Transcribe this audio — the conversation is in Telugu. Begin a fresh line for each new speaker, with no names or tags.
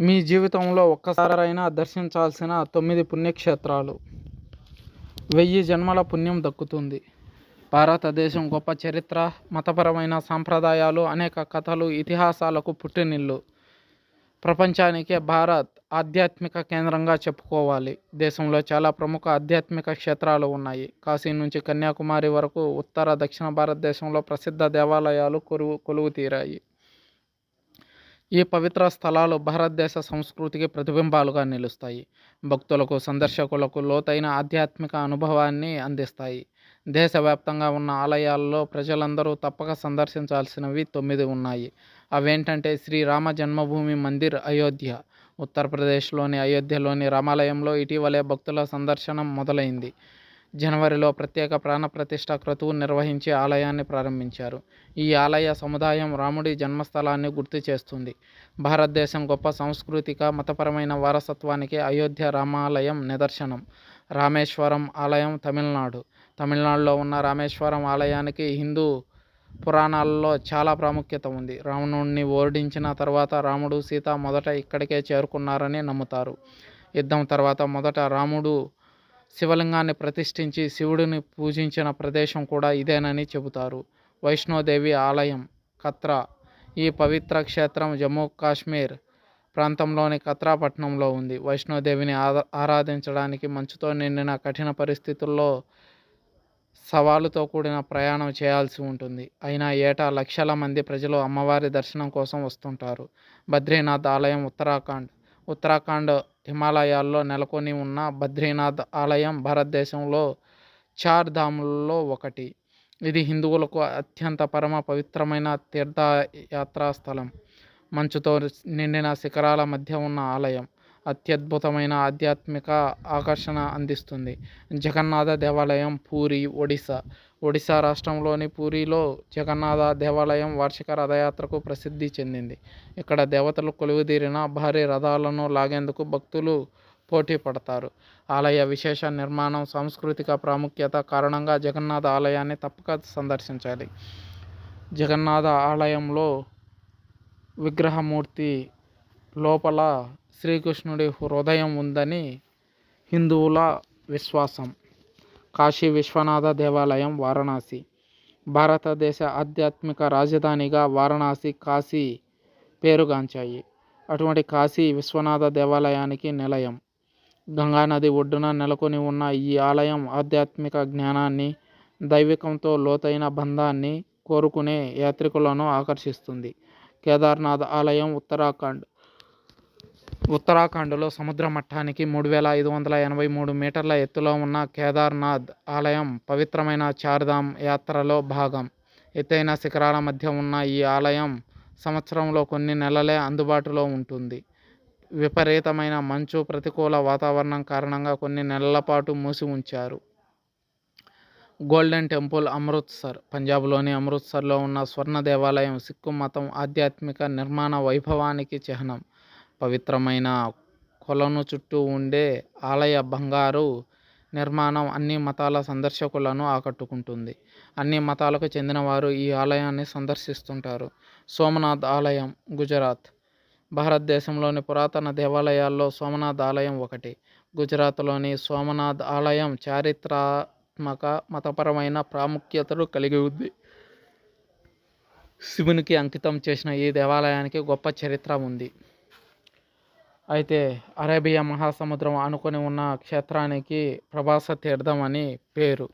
మీ జీవితంలో ఒక్కసారైనా దర్శించాల్సిన తొమ్మిది పుణ్యక్షేత్రాలు. వెయ్యి జన్మల పుణ్యం దక్కుతుంది. భారతదేశం గొప్ప చరిత్ర మతపరమైన సాంప్రదాయాలు అనేక కథలు ఇతిహాసాలకు పుట్టినిల్లు. ప్రపంచానికే భారత్ ఆధ్యాత్మిక కేంద్రంగా చెప్పుకోవాలి. దేశంలో చాలా ప్రముఖ ఆధ్యాత్మిక క్షేత్రాలు ఉన్నాయి. కాశీ నుంచి కన్యాకుమారి వరకు ఉత్తర దక్షిణ భారతదేశంలో ప్రసిద్ధ దేవాలయాలు కొలువు కొలువు తీరాయి. ఈ పవిత్ర స్థలాలు భారతదేశ సంస్కృతికి ప్రతిబింబాలుగా నిలుస్తాయి. భక్తులకు సందర్శకులకు లోతైన ఆధ్యాత్మిక అనుభవాన్ని అందిస్తాయి. దేశవ్యాప్తంగా ఉన్న ఆలయాల్లో ప్రజలందరూ తప్పక సందర్శించాల్సినవి తొమ్మిది ఉన్నాయి. అవేంటంటే శ్రీరామ జన్మభూమి మందిర్ అయోధ్య. ఉత్తరప్రదేశ్లోని అయోధ్యలోని రామాలయంలో ఇటీవలే భక్తుల సందర్శనం మొదలైంది. జనవరిలో ప్రత్యేక ప్రాణప్రతిష్ఠ క్రతువు నిర్వహించి ఆలయాన్ని ప్రారంభించారు. ఈ ఆలయ సముదాయం రాముడి జన్మస్థలాన్ని గుర్తు చేస్తుంది. భారతదేశం గొప్ప సాంస్కృతిక మతపరమైన వారసత్వానికి అయోధ్య రామాలయం నిదర్శనం. రామేశ్వరం ఆలయం తమిళనాడు. తమిళనాడులో ఉన్న రామేశ్వరం ఆలయానికి హిందూ పురాణాలలో చాలా ప్రాముఖ్యత ఉంది. రావణుడిని ఓడించిన తర్వాత రాముడు సీత మొదట ఇక్కడికే చేరుకున్నారని నమ్ముతారు. యుద్ధం తర్వాత మొదట రాముడు శివలింగాన్ని ప్రతిష్ఠించి శివుడిని పూజించిన ప్రదేశం కూడా ఇదేనని చెబుతారు. వైష్ణోదేవి ఆలయం కత్రా. ఈ పవిత్ర క్షేత్రం జమ్మూ కాశ్మీర్ ప్రాంతంలోని కత్రా పట్టణంలో ఉంది. వైష్ణోదేవిని ఆరాధించడానికి మంచుతో నిండిన కఠిన పరిస్థితుల్లో సవాలుతో కూడిన ప్రయాణం చేయాల్సి ఉంటుంది. అయినా ఏటా లక్షల మంది ప్రజలు అమ్మవారి దర్శనం కోసం వస్తుంటారు. బద్రీనాథ్ ఆలయం ఉత్తరాఖండ్. ఉత్తరాఖండ్ హిమాలయాల్లో నెలకొని ఉన్న బద్రీనాథ్ ఆలయం భారతదేశంలో చార్ ధాములలో ఒకటి. ఇది హిందువులకు అత్యంత పరమ పవిత్రమైన తీర్థయాత్రా స్థలం మంచుతో నిండిన శిఖరాల మధ్య ఉన్న ఆలయం. అత్యద్భుతమైన ఆధ్యాత్మిక ఆకర్షణ అందిస్తుంది. జగన్నాథ దేవాలయం పూరి ఒడిశా. ఒడిశా రాష్ట్రంలోని పూరిలో జగన్నాథ దేవాలయం వార్షిక రథయాత్రకు ప్రసిద్ధి చెందింది. ఇక్కడ దేవతలు కొలువుదీరిన భారీ రథాలను లాగేందుకు భక్తులు పోటీ పడతారు. ఆలయ విశేష నిర్మాణం సాంస్కృతిక ప్రాముఖ్యత కారణంగా జగన్నాథ ఆలయాన్ని తప్పక సందర్శించాలి. జగన్నాథ ఆలయంలో విగ్రహమూర్తి లోపల శ్రీకృష్ణుడి హృదయం ఉందని హిందువుల విశ్వాసం. కాశీ విశ్వనాథ దేవాలయం వారణాసి. భారతదేశ ఆధ్యాత్మిక రాజధానిగా వారణాసి కాశీ పేరుగాంచాయి. అటువంటి కాశీ విశ్వనాథ దేవాలయానికి నిలయం. గంగానది ఒడ్డున నెలకొని ఉన్న ఈ ఆలయం ఆధ్యాత్మిక జ్ఞానాన్ని దైవికంతో లోతైన బంధాన్ని కోరుకునే యాత్రికులను ఆకర్షిస్తుంది. కేదార్నాథ్ ఆలయం ఉత్తరాఖండ్. ఉత్తరాఖండ్లో సముద్ర మట్టానికి మూడు వేల ఐదు వందల ఎనభై మూడు మీటర్ల ఎత్తులో ఉన్న కేదార్నాథ్ ఆలయం పవిత్రమైన చార్ధామ్ యాత్రలో భాగం. ఎత్తైన శిఖరాల మధ్య ఉన్న ఈ ఆలయం సంవత్సరంలో కొన్ని నెలలే అందుబాటులో ఉంటుంది. విపరీతమైన మంచు ప్రతికూల వాతావరణం కారణంగా కొన్ని నెలల పాటు మూసి ఉంచారు. గోల్డెన్ టెంపుల్ అమృత్సర్ పంజాబ్లోని అమృత్సర్లో ఉన్న స్వర్ణ దేవాలయం సిక్కు మతం ఆధ్యాత్మిక నిర్మాణ వైభవానికి చిహ్నం. పవిత్రమైన కొలను చుట్టూ ఉండే ఆలయ బంగారు నిర్మాణం అన్ని మతాల సందర్శకులను ఆకట్టుకుంటుంది. అన్ని మతాలకు చెందినవారు ఈ ఆలయాన్ని సందర్శిస్తుంటారు. సోమనాథ్ ఆలయం గుజరాత్. భారతదేశంలోని పురాతన దేవాలయాల్లో సోమనాథ్ ఆలయం ఒకటి. గుజరాత్లోని సోమనాథ్ ఆలయం చారిత్రాత్మక మతపరమైన ప్రాముఖ్యతను కలిగి ఉంది. శివునికి అంకితం చేసిన ఈ దేవాలయానికి గొప్ప చరిత్ర ఉంది. అయితే అరేబియా మహాసముద్రం ఆనుకొని ఉన్న క్షేత్రానికి ప్రభాస తీర్థం అని పేరు.